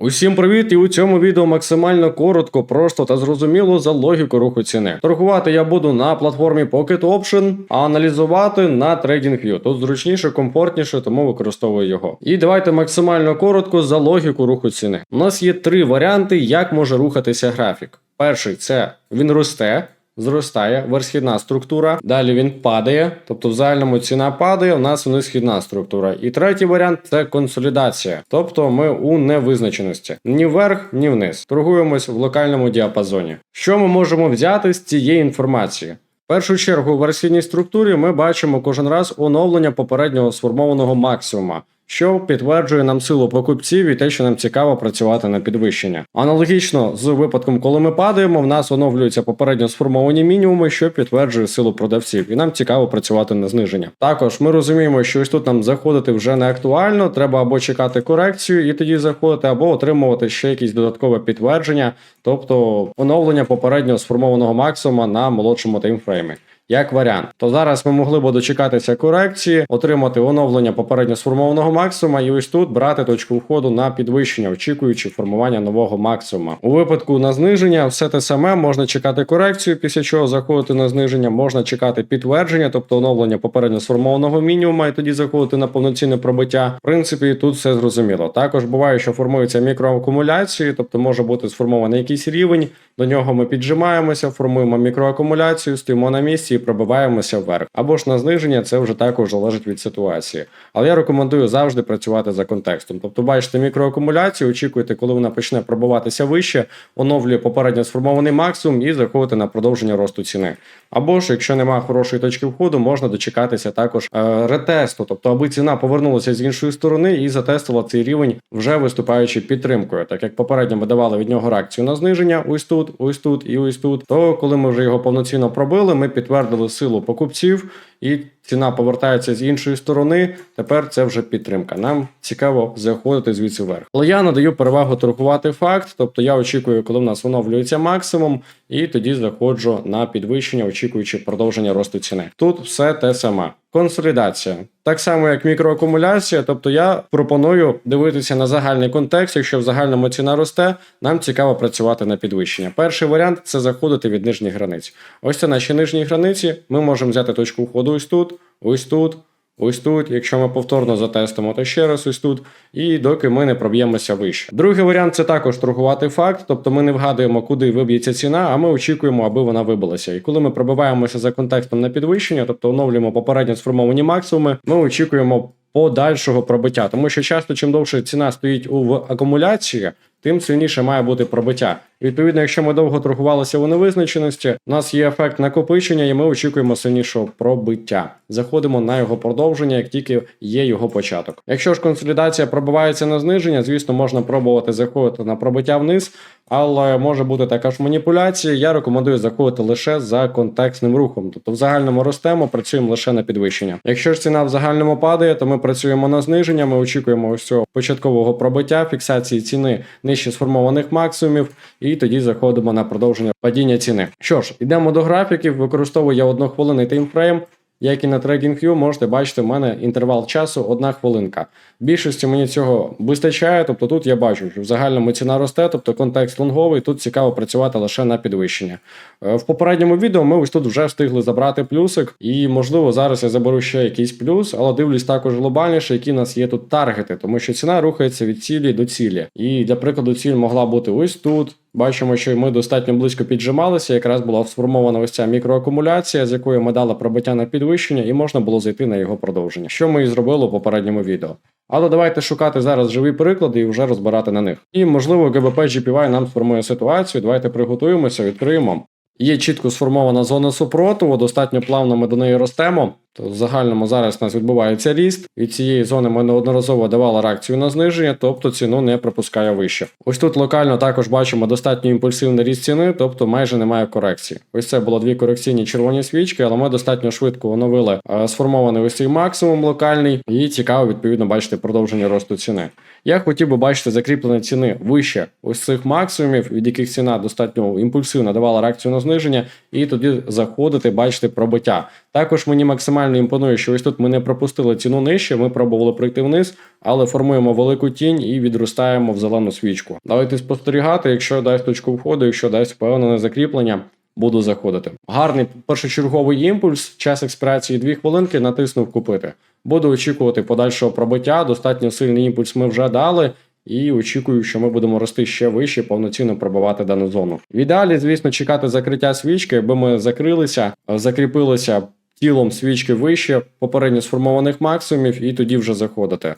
Усім привіт! І у цьому відео максимально коротко, просто та зрозуміло за логіку руху ціни. Торгувати я буду на платформі Pocket Option, а аналізувати на TradingView. Тут зручніше, комфортніше, тому використовую його. І давайте максимально коротко за логіку руху ціни. У нас є три варіанти, як може рухатися графік. Перший це він росте. Зростає верхідна структура, далі він падає, тобто в загальному ціна падає, у нас низхідна структура. І третій варіант це консолідація, тобто ми у невизначеності ні вверх, ні вниз. Торгуємось в локальному діапазоні. Що ми можемо взяти з цієї інформації? В першу чергу у версійній структурі ми бачимо кожен раз оновлення попереднього сформованого максимума. Що підтверджує нам силу покупців і те, що нам цікаво працювати на підвищення. Аналогічно з випадком, коли ми падаємо, в нас оновлюються попередньо сформовані мінімуми, що підтверджує силу продавців, і нам цікаво працювати на зниження. Також ми розуміємо, що ось тут нам заходити вже не актуально. Треба або чекати корекцію і тоді заходити, або отримувати ще якісь додаткове підтвердження, тобто оновлення попередньо сформованого максимума на молодшому таймфреймі. Як варіант, то зараз ми могли б дочекатися корекції, отримати оновлення попередньо сформованого максимума, і ось тут брати точку входу на підвищення, очікуючи формування нового максимума. У випадку на зниження все те саме можна чекати корекцію, після чого заходити на зниження, можна чекати підтвердження, тобто оновлення попередньо сформованого мінімума, і тоді заходити на повноцінне пробиття. В принципі, тут все зрозуміло. Також буває, що формуються мікроакумуляції, тобто може бути сформований якийсь рівень. До нього ми піджимаємося, формуємо мікроакумуляцію, стоїмо на місці і пробиваємося вверх. Або ж на зниження це вже також залежить від ситуації. Але я рекомендую завжди працювати за контекстом. Тобто, бачите мікроакумуляцію, очікуєте, коли вона почне пробиватися вище, оновлює попередньо сформований максимум і заходите на продовження росту ціни. Або ж, якщо немає хорошої точки входу, можна дочекатися також е, ретесту, тобто аби ціна повернулася з іншої сторони і затестила цей рівень, вже виступаючи підтримкою. Так як попередньо ми давали від нього реакцію на зниження, ось тут, ось тут і ось тут. То коли ми вже його повноцінно пробили, ми підтвердили силу покупців, і ціна повертається з іншої сторони. Тепер це вже підтримка. Нам цікаво заходити звідси вверх. Але я надаю перевагу торгувати факт, тобто я очікую, коли в нас оновлюється максимум, і тоді заходжу на підвищення, очікуючи продовження росту ціни. Тут все те саме. Консолідація. Так само, як мікроакумуляція, тобто я пропоную дивитися на загальний контекст. Якщо в загальному ціна росте, нам цікаво працювати на підвищення. Перший варіант це заходити від нижніх границь. Ось це наші нижні границі. Ми можемо взяти точку входу ось тут, ось тут. Ось тут, якщо ми повторно затестимо, то ще раз ось тут, і доки ми не проб'ємося вище. Другий варіант це також торгувати факт, тобто ми не вгадуємо, куди виб'ється ціна, а ми очікуємо, аби вона вибилася. І коли ми пробиваємося за контекстом на підвищення, тобто оновлюємо попередньо сформовані максимуми, ми очікуємо подальшого пробиття, тому що часто, чим довше ціна стоїть у акумуляції, тим сильніше має бути пробиття. Відповідно, якщо ми довго торгувалися у невизначеності, у нас є ефект накопичення, і ми очікуємо сильнішого пробиття. Заходимо на його продовження, як тільки є його початок. Якщо ж консолідація пробивається на зниження, звісно, можна пробувати заходити на пробиття вниз, але може бути така ж маніпуляція. Я рекомендую заходити лише за контекстним рухом. Тобто в загальному ростемо, працюємо лише на підвищення. Якщо ж ціна в загальному падає, то ми працюємо на зниження. Ми очікуємо ось цього початкового пробиття, фіксації ціни нижче сформованих максимумів, і тоді заходимо на продовження падіння ціни. Що ж, йдемо до графіків. Використовую я однохвилинний таймфрейм. Як і на TradingView, можете бачити, в мене інтервал часу одна хвилинка. Більшості мені цього вистачає, тобто тут я бачу, що в загальному ціна росте, тобто контекст лонговий, тут цікаво працювати лише на підвищення. Е, В попередньому відео ми ось тут вже встигли забрати плюсик, і можливо зараз я заберу ще якийсь плюс, але дивлюсь також глобальніше, які в нас є тут таргети, тому що ціна рухається від цілі до цілі. І для прикладу, ціль могла бути ось тут. Бачимо, що ми достатньо близько піджималися. Якраз була сформована ось ця мікроакумуляція, з якої ми дали пробиття на підвищення, і можна було зайти на його продовження, що ми і зробили у попередньому відео. Але давайте шукати зараз живі приклади і вже розбирати на них. І можливо, ГБП GPY нам сформує ситуацію. Давайте приготуємося, відкриємо. Є чітко сформована зона супротиву, достатньо плавно ми до неї ростемо. То в загальному зараз у нас відбувається ріст. Від цієї зони ми неодноразово давали реакцію на зниження, тобто ціну не пропускає вище. Ось тут локально також бачимо достатньо імпульсивний ріст ціни, тобто майже немає корекції. Ось це було дві корекційні червоні свічки, але ми достатньо швидко оновили е, сформований ось цей максимум локальний, і цікаво відповідно бачити продовження росту ціни. Я хотів би бачити закріплення ціни вище ось цих максимумів, від яких ціна достатньо імпульсивно давала реакцію на зниження, і тоді заходити, бачити пробиття. Також мені максимально імпонує, що ось тут ми не пропустили ціну нижче, ми пробували пройти вниз, але формуємо велику тінь і відростаємо в зелену свічку. Давайте спостерігати, якщо дасть точку входу, якщо дасть впевнене закріплення. Буду заходити. Гарний першочерговий імпульс, час експірації 2 хвилинки, натиснув купити. Буду очікувати подальшого пробиття. Достатньо сильний імпульс ми вже дали. І очікую, що ми будемо рости ще вище, повноцінно пробивати дану зону. В ідеалі, звісно, чекати закриття свічки, аби ми закрилися, закріпилися тілом свічки вище попередньо сформованих максимумів, і тоді вже заходити.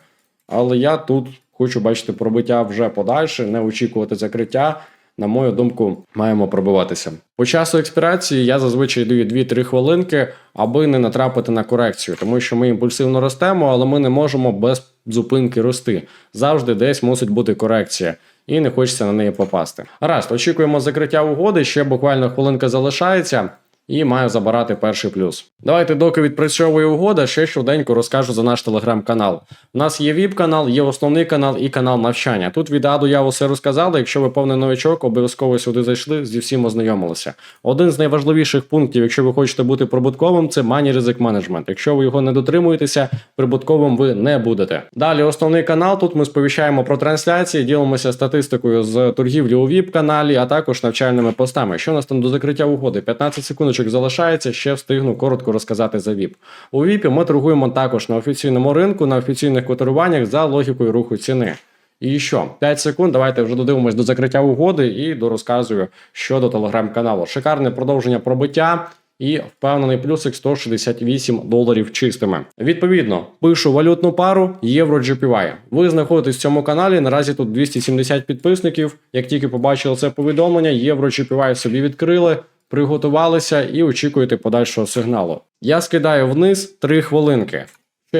Але я тут хочу бачити пробиття вже подальше, не очікувати закриття. На мою думку, маємо пробиватися. По часу експірації я зазвичай даю 2-3 хвилинки, аби не натрапити на корекцію, тому що ми імпульсивно ростемо, але ми не можемо без зупинки рости. Завжди десь мусить бути корекція. І не хочеться на неї попасти. Раз, очікуємо закриття угоди. Ще буквально хвилинка залишається. І маю забирати перший плюс. Давайте, доки відпрацьовує угода, ще швиденько розкажу за наш телеграм-канал. У нас є віп-канал, є основний канал і канал навчання. Тут від А до Я усе розказали. Якщо ви повний новичок, обов'язково сюди зайшли, зі всім ознайомилися. Один з найважливіших пунктів, якщо ви хочете бути прибутковим, це Money Risk Management. Якщо ви його не дотримуєтеся, прибутковим ви не будете. Далі основний канал. Тут ми сповіщаємо про трансляції, ділимося статистикою з торгівлі у віп-каналі, а також навчальними постами. Що у нас там до закриття угоди? 15 секунд залишається, ще встигну коротко розказати за ВІП. У ВІПі ми торгуємо також на офіційному ринку, на офіційних котируваннях за логікою руху ціни. І що? 5 секунд. Давайте вже додивимось до закриття угоди і дорозказую щодо телеграм-каналу. Шикарне продовження пробиття. І впевнений плюсик 168 доларів чистими. Відповідно, пишу валютну пару євро GPY. Ви знаходитесь в цьому каналі. Наразі тут 270 підписників. Як тільки побачили це повідомлення, євро GPY собі відкрили приготувалися і очікуєте подальшого сигналу. Я скидаю вниз 3 хвилинки.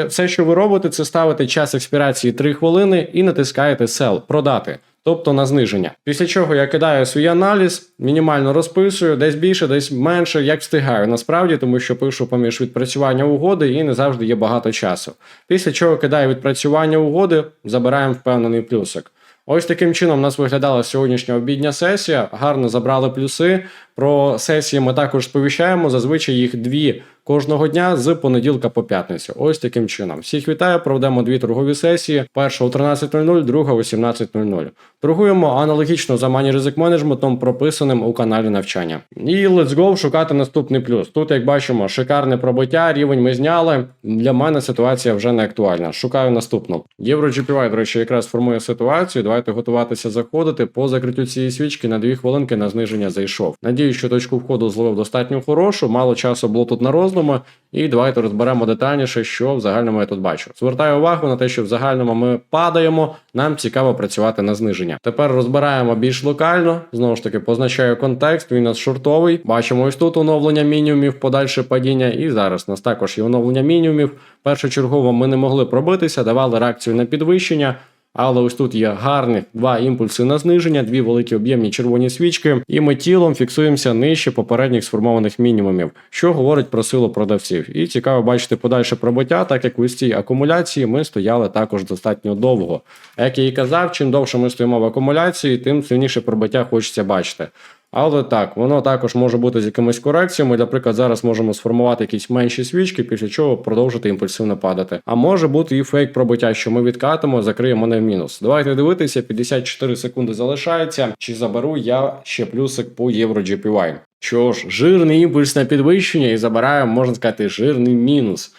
Все, що ви робите, це ставите час експірації 3 хвилини і натискаєте Sell, продати, тобто на зниження. Після чого я кидаю свій аналіз, мінімально розписую, десь більше, десь менше, як встигаю насправді, тому що пишу поміж відпрацювання угоди і не завжди є багато часу. Після чого кидаю відпрацювання угоди, забираємо впевнений плюсик. Ось таким чином у нас виглядала сьогоднішня обідня сесія. Гарно забрали плюси. Про сесії ми також сповіщаємо. Зазвичай їх дві кожного дня з понеділка по п'ятницю. Ось таким чином. Всіх вітаю, проведемо дві торгові сесії. Перша о 13.00, друга о 18.00. Торгуємо аналогічно за Money Risk менеджментом, прописаним у каналі навчання. І let's go шукати наступний плюс. Тут, як бачимо, шикарне пробиття, рівень ми зняли. Для мене ситуація вже не актуальна. Шукаю наступну. Євро GPY, до речі, якраз формує ситуацію. Давайте готуватися заходити. По закриттю цієї свічки на 2 хвилинки на зниження зайшов. Надію, що точку входу зловив достатньо хорошу. Мало часу було тут на роздуми. І давайте розберемо детальніше, що в загальному я тут бачу. Звертаю увагу на те, що в загальному ми падаємо. Нам цікаво працювати на зниження. Тепер розбираємо більш локально. Знову ж таки, позначаю контекст. Він у нас шортовий. Бачимо ось тут оновлення мінімумів, подальше падіння. І зараз у нас також є оновлення мінімумів. Першочергово ми не могли пробитися, давали реакцію на підвищення. Але ось тут є гарних два імпульси на зниження, дві великі об'ємні червоні свічки, і ми тілом фіксуємося нижче попередніх сформованих мінімумів, що говорить про силу продавців. І цікаво бачити подальше пробиття, так як в цій акумуляції ми стояли також достатньо довго. Як я і казав, чим довше ми стоїмо в акумуляції, тим сильніше пробиття хочеться бачити. Але так, воно також може бути з якимись корекціями. Наприклад, зараз можемо сформувати якісь менші свічки, після чого продовжити імпульсивно падати. А може бути і фейк пробиття, що ми відкатимо, закриємо не в мінус. Давайте дивитися, 54 секунди залишається. Чи заберу я ще плюсик по євро GPY. Що ж, жирний імпульс на підвищення і забираю, можна сказати, жирний мінус.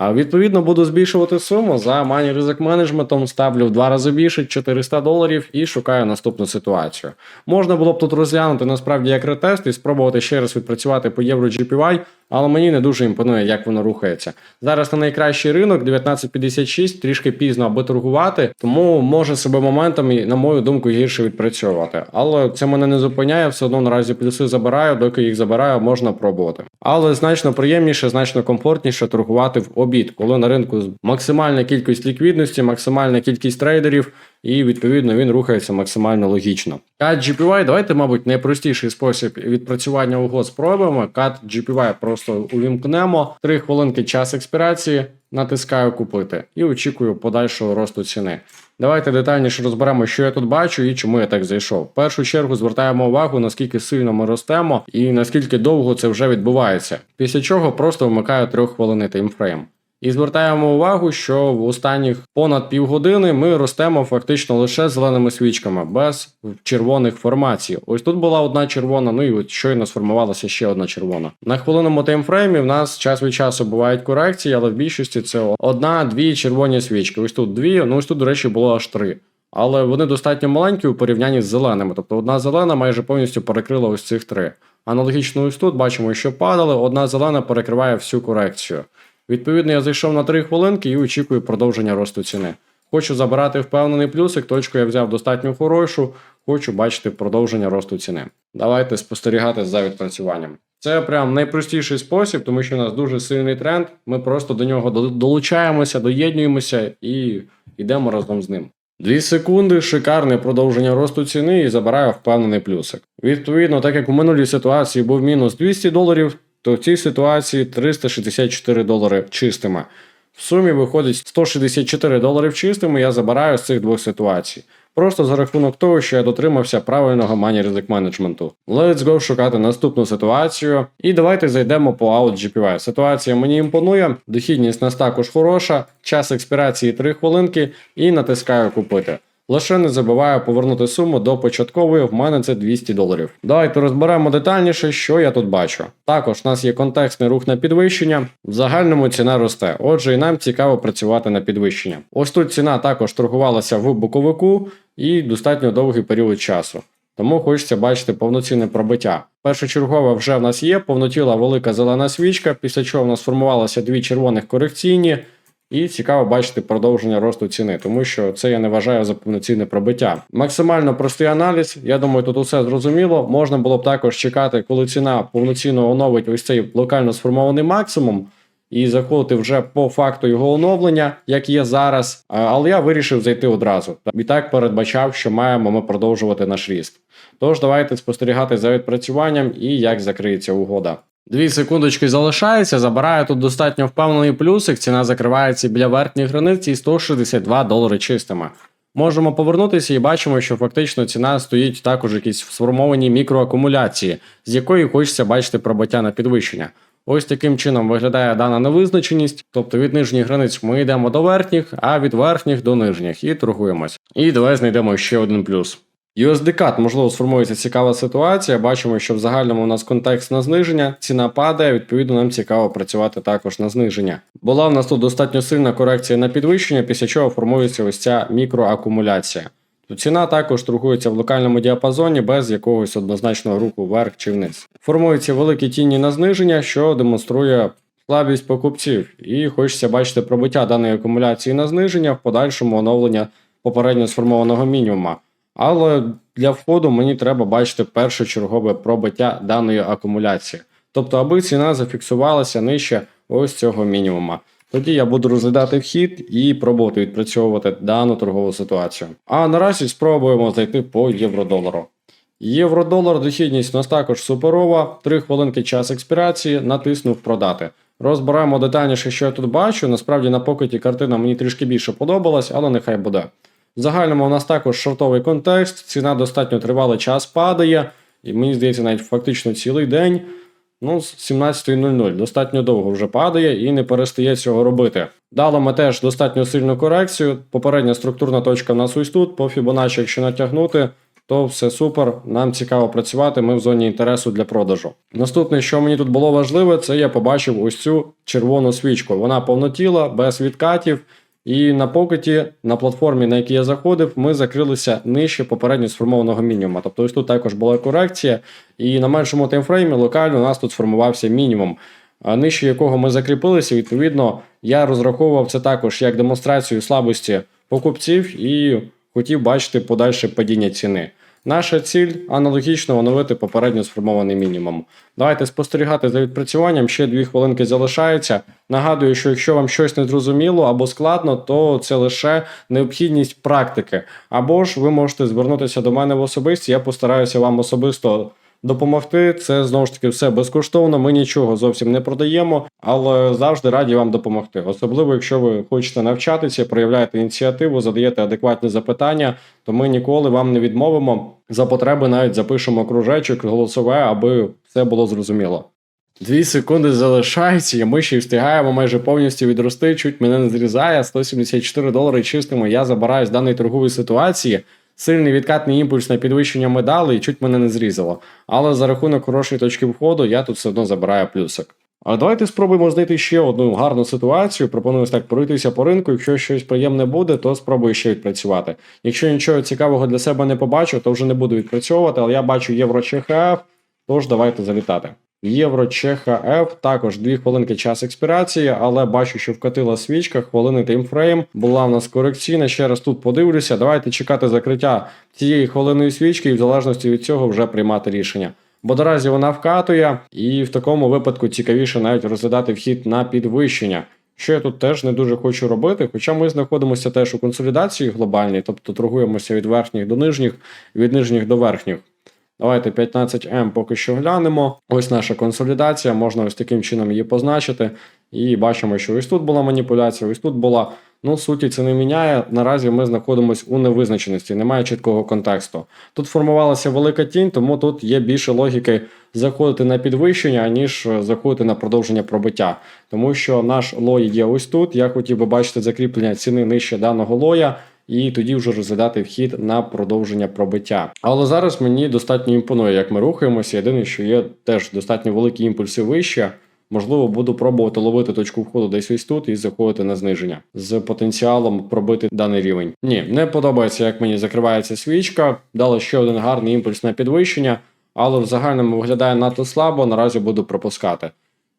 А відповідно буду збільшувати суму за Money Risk Management, ставлю в два рази більше 400 доларів і шукаю наступну ситуацію. Можна було б тут розглянути насправді як ретест і спробувати ще раз відпрацювати по євро GPY, але мені не дуже імпонує, як воно рухається. Зараз на найкращий ринок 19.56, трішки пізно аби торгувати, тому може себе моментами, на мою думку, гірше відпрацьовувати. Але це мене не зупиняє, все одно наразі плюси забираю, доки їх забираю, можна пробувати. Але значно приємніше, значно комфортніше торгувати в обід, коли на ринку максимальна кількість ліквідності, максимальна кількість трейдерів. І відповідно він рухається максимально логічно. CAT GPY, давайте, мабуть, найпростіший спосіб відпрацювання угод спробуємо. CAT GPY просто увімкнемо. 3 хвилинки час експірації. натискаю купити і очікую подальшого росту ціни. Давайте детальніше розберемо, що я тут бачу і чому я так зайшов. В першу чергу звертаємо увагу, наскільки сильно ми ростемо і наскільки довго це вже відбувається. Після чого просто вмикаю трьоххвилинний таймфрейм. І звертаємо увагу, що в останніх понад півгодини ми ростемо фактично лише зеленими свічками, без червоних формацій. Ось тут була одна червона, ну і от щойно сформувалася ще одна червона. На хвилинному таймфреймі в нас час від часу бувають корекції, але в більшості це одна-дві червоні свічки. Ось тут дві, ну ось тут, до речі, було аж три. Але вони достатньо маленькі у порівнянні з зеленими. Тобто одна зелена майже повністю перекрила ось цих три. Аналогічно ось тут бачимо, що падали, одна зелена перекриває всю корекцію. Відповідно, я зайшов на 3 хвилинки і очікую продовження росту ціни. Хочу забирати впевнений плюсик, точку я взяв достатньо хорошу, хочу бачити продовження росту ціни. Давайте спостерігати за відпрацюванням. Це прям найпростіший спосіб, тому що у нас дуже сильний тренд. Ми просто до нього до- долучаємося, доєднуємося і йдемо разом з ним. Дві секунди, шикарне продовження росту ціни і забираю впевнений плюсик. Відповідно, так як у минулій ситуації був мінус 200 доларів, то в цій ситуації 364 долари чистими. В сумі виходить 164 доларів чистими, я забираю з цих двох ситуацій. Просто за рахунок того, що я дотримався правильного мані ризик менеджменту. Let's go шукати наступну ситуацію. І давайте зайдемо по Out GPY. Ситуація мені імпонує, дохідність нас також хороша, час експірації 3 хвилинки і натискаю купити. Лише не забуваю повернути суму до початкової, в мене це 200 доларів. Давайте розберемо детальніше, що я тут бачу. Також у нас є контекстний рух на підвищення, в загальному ціна росте. Отже, і нам цікаво працювати на підвищення. Ось тут ціна також торгувалася в боковику і достатньо довгий період часу. Тому хочеться бачити повноцінне пробиття. Першочергове вже в нас є повнотіла велика зелена свічка, після чого в нас сформувалося дві червоних корекційні. І цікаво бачити продовження росту ціни, тому що це я не вважаю за повноцінне пробиття. Максимально простий аналіз. Я думаю, тут усе зрозуміло. Можна було б також чекати, коли ціна повноцінно оновить ось цей локально сформований максимум, і заходити вже по факту його оновлення, як є зараз. Але я вирішив зайти одразу. І так передбачав, що маємо ми продовжувати наш ріст. Тож давайте спостерігати за відпрацюванням і як закриється угода. Дві секундочки залишається, забираю тут достатньо впевнений плюсик, ціна закривається біля верхньої границі і 162 долари чистими. Можемо повернутися і бачимо, що фактично ціна стоїть також в якійсь сформованій мікроакумуляції, з якої хочеться бачити пробиття на підвищення. Ось таким чином виглядає дана невизначеність, тобто від нижніх границь ми йдемо до верхніх, а від верхніх до нижніх і торгуємось. І давай знайдемо ще один плюс. USD-CAD, можливо, сформується цікава ситуація. Бачимо, що в загальному у нас контекст на зниження, ціна падає, відповідно, нам цікаво працювати також на зниження. Була в нас тут достатньо сильна корекція на підвищення, після чого формується ось ця мікроакумуляція. То ціна також торгується в локальному діапазоні без якогось однозначного руху вверх чи вниз. Формуються великі тіні на зниження, що демонструє слабість покупців, і хочеться бачити пробиття даної акумуляції на зниження в подальшому оновлення попередньо сформованого мінімума. Але для входу мені треба бачити першочергове пробиття даної акумуляції. Тобто, аби ціна зафіксувалася нижче ось цього мінімума. Тоді я буду розглядати вхід і пробувати відпрацьовувати дану торгову ситуацію. А наразі спробуємо зайти по євро-долару. Євро-долар, дохідність у нас також суперова. 3 хвилинки час експірації, натиснув продати. Розбираємо детальніше, що я тут бачу. Насправді на покеті картина мені трішки більше подобалась, але нехай буде. В загальному у нас також шортовий контекст, ціна достатньо тривалий час падає, і мені здається, навіть фактично цілий день. Ну, з 17.00 достатньо довго вже падає і не перестає цього робити. Дали ми теж достатньо сильну корекцію. Попередня структурна точка в нас ось тут. По Fibonacci, якщо натягнути, то все супер. Нам цікаво працювати. Ми в зоні інтересу для продажу. Наступне, що мені тут було важливе, це я побачив ось цю червону свічку. Вона повнотіла, без відкатів. І на покеті, на платформі, на якій я заходив, ми закрилися нижче попередньо сформованого мінімума. Тобто ось тут також була корекція, і на меншому таймфреймі локально у нас тут сформувався мінімум, нижче якого ми закріпилися. Відповідно, я розраховував це також як демонстрацію слабості покупців і хотів бачити подальше падіння ціни. Наша ціль аналогічно оновити попередньо сформований мінімум. Давайте спостерігати за відпрацюванням. Ще дві хвилинки залишається. Нагадую, що якщо вам щось не зрозуміло або складно, то це лише необхідність практики. Або ж ви можете звернутися до мене в особисті. Я постараюся вам особисто допомогти. Це знову ж таки все безкоштовно. Ми нічого зовсім не продаємо, але завжди раді вам допомогти. Особливо, якщо ви хочете навчатися, проявляєте ініціативу, задаєте адекватні запитання, то ми ніколи вам не відмовимо. За потреби навіть запишемо кружечок голосове, аби все було зрозуміло. Дві секунди залишаються, і ми ще й встигаємо майже повністю відрости. Чуть мене не зрізає. 174 долари чистимо. Я забираю з даної торгової ситуації. Сильний відкатний імпульс на підвищення медалей і чуть мене не зрізало. Але за рахунок хорошої точки входу я тут все одно забираю плюсик. А давайте спробуємо знайти ще одну гарну ситуацію. Пропоную так пройтися по ринку. Якщо щось приємне буде, то спробую ще відпрацювати. Якщо нічого цікавого для себе не побачу, то вже не буду відпрацьовувати, але я бачу євро ЧХФ, тож давайте залітати. Євро ЧХФ, також 2 хвилинки час експірації, але бачу, що вкатила свічка, хвилини таймфрейм. Була в нас корекційна. Ще раз тут подивлюся. Давайте чекати закриття цієї хвилиної свічки і в залежності від цього вже приймати рішення. Бо наразі вона вкатує, і в такому випадку цікавіше навіть розглядати вхід на підвищення. Що я тут теж не дуже хочу робити, хоча ми знаходимося теж у консолідації глобальній, тобто торгуємося від верхніх до нижніх, від нижніх до верхніх. Давайте 15М поки що глянемо. Ось наша консолідація, можна ось таким чином її позначити. І бачимо, що ось тут була маніпуляція, ось тут була. Ну, суті це не міняє. Наразі ми знаходимося у невизначеності, немає чіткого контексту. Тут формувалася велика тінь, тому тут є більше логіки заходити на підвищення, ніж заходити на продовження пробиття. Тому що наш лой є ось тут. Я хотів би бачити закріплення ціни нижче даного лоя. І тоді вже розглядати вхід на продовження пробиття. Але зараз мені достатньо імпонує, як ми рухаємося. Єдине, що є теж достатньо великі імпульси вище. Можливо, буду пробувати ловити точку входу десь ось тут і заходити на зниження з потенціалом пробити даний рівень. Ні, не подобається, як мені закривається свічка. Дали ще один гарний імпульс на підвищення, але в загальному виглядає надто слабо. Наразі буду пропускати.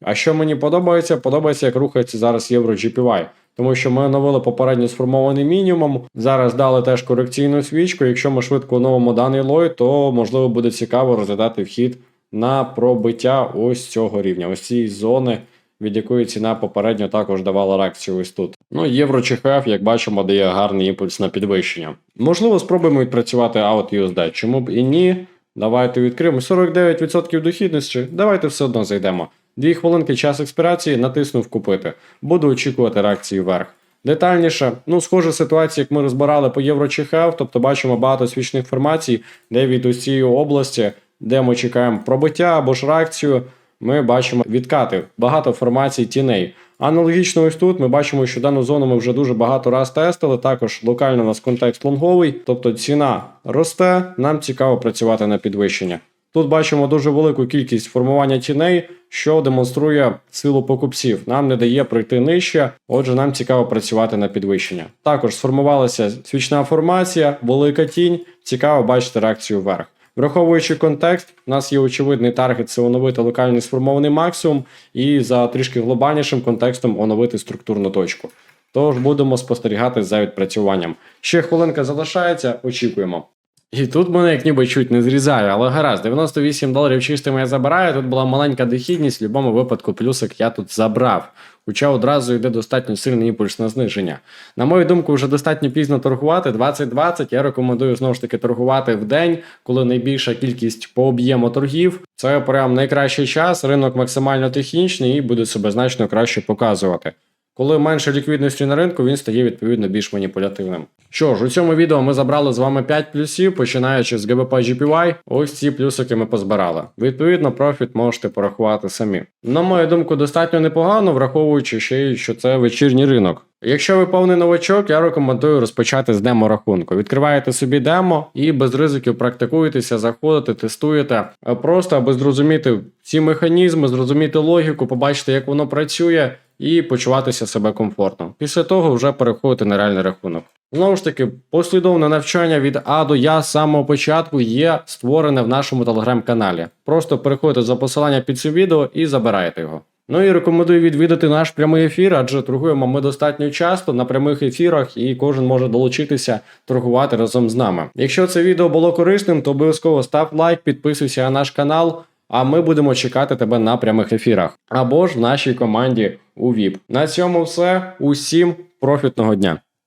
А що мені подобається? Подобається, як рухається зараз євро GPY. Тому що ми оновили попередньо сформований мінімум. Зараз дали теж корекційну свічку. Якщо ми швидко оновимо даний лой, то можливо буде цікаво розглядати вхід на пробиття ось цього рівня, ось цієї зони, від якої ціна попередньо також давала реакцію ось тут. Ну, євро чи ХФ, як бачимо, дає гарний імпульс на підвищення. Можливо, спробуємо відпрацювати аут USD. Чому б і ні? Давайте відкриємо 49% дохідності. Давайте все одно зайдемо. Дві хвилинки час експірації, натиснув купити. Буду очікувати реакції вверх. Детальніше, ну, схожа ситуація, як ми розбирали по євро чи тобто бачимо багато свічних формацій, де від ось цієї області, де ми чекаємо пробиття або ж реакцію, ми бачимо відкати, багато формацій тіней. Аналогічно ось тут ми бачимо, що дану зону ми вже дуже багато раз тестили. Також локально у нас контекст лонговий, тобто ціна росте, нам цікаво працювати на підвищення. Тут бачимо дуже велику кількість формування тіней, що демонструє силу покупців. Нам не дає пройти нижче, отже, нам цікаво працювати на підвищення. Також сформувалася свічна формація, велика тінь. Цікаво бачити реакцію вверх. Враховуючи контекст, у нас є очевидний таргет це оновити локальний сформований максимум, і за трішки глобальнішим контекстом оновити структурну точку. Тож будемо спостерігати за відпрацюванням. Ще хвилинка залишається, очікуємо. І тут мене як ніби чуть не зрізає, але гаразд, 98 доларів чистими я забираю. Тут була маленька дохідність, в будь-якому випадку плюсик я тут забрав. Хоча одразу йде достатньо сильний імпульс на зниження. На мою думку, вже достатньо пізно торгувати. 2020 я рекомендую знову ж таки торгувати в день, коли найбільша кількість по об'єму торгів. Це прям найкращий час. Ринок максимально технічний і буде себе значно краще показувати. Коли менше ліквідності на ринку, він стає відповідно більш маніпулятивним. Що ж, у цьому відео ми забрали з вами 5 плюсів, починаючи з GBP GPY. Ось ці плюсики ми позбирали. Відповідно, профіт можете порахувати самі. На мою думку, достатньо непогано, враховуючи ще й, що це вечірній ринок. Якщо ви повний новачок, я рекомендую розпочати з демо рахунку. Відкриваєте собі демо і без ризиків практикуєтеся, заходите, тестуєте, просто аби зрозуміти ці механізми, зрозуміти логіку, побачити, як воно працює, і почуватися себе комфортно. Після того вже переходити на реальний рахунок. Знову ж таки, послідовне навчання від А до Я з самого початку є створене в нашому телеграм-каналі. Просто переходьте за посилання під цим відео і забирайте його. Ну і рекомендую відвідати наш прямий ефір, адже торгуємо ми достатньо часто на прямих ефірах, і кожен може долучитися торгувати разом з нами. Якщо це відео було корисним, то обов'язково став лайк, підписуйся на наш канал. А ми будемо чекати тебе на прямих ефірах або ж в нашій команді у VIP. На цьому все. Усім профітного дня.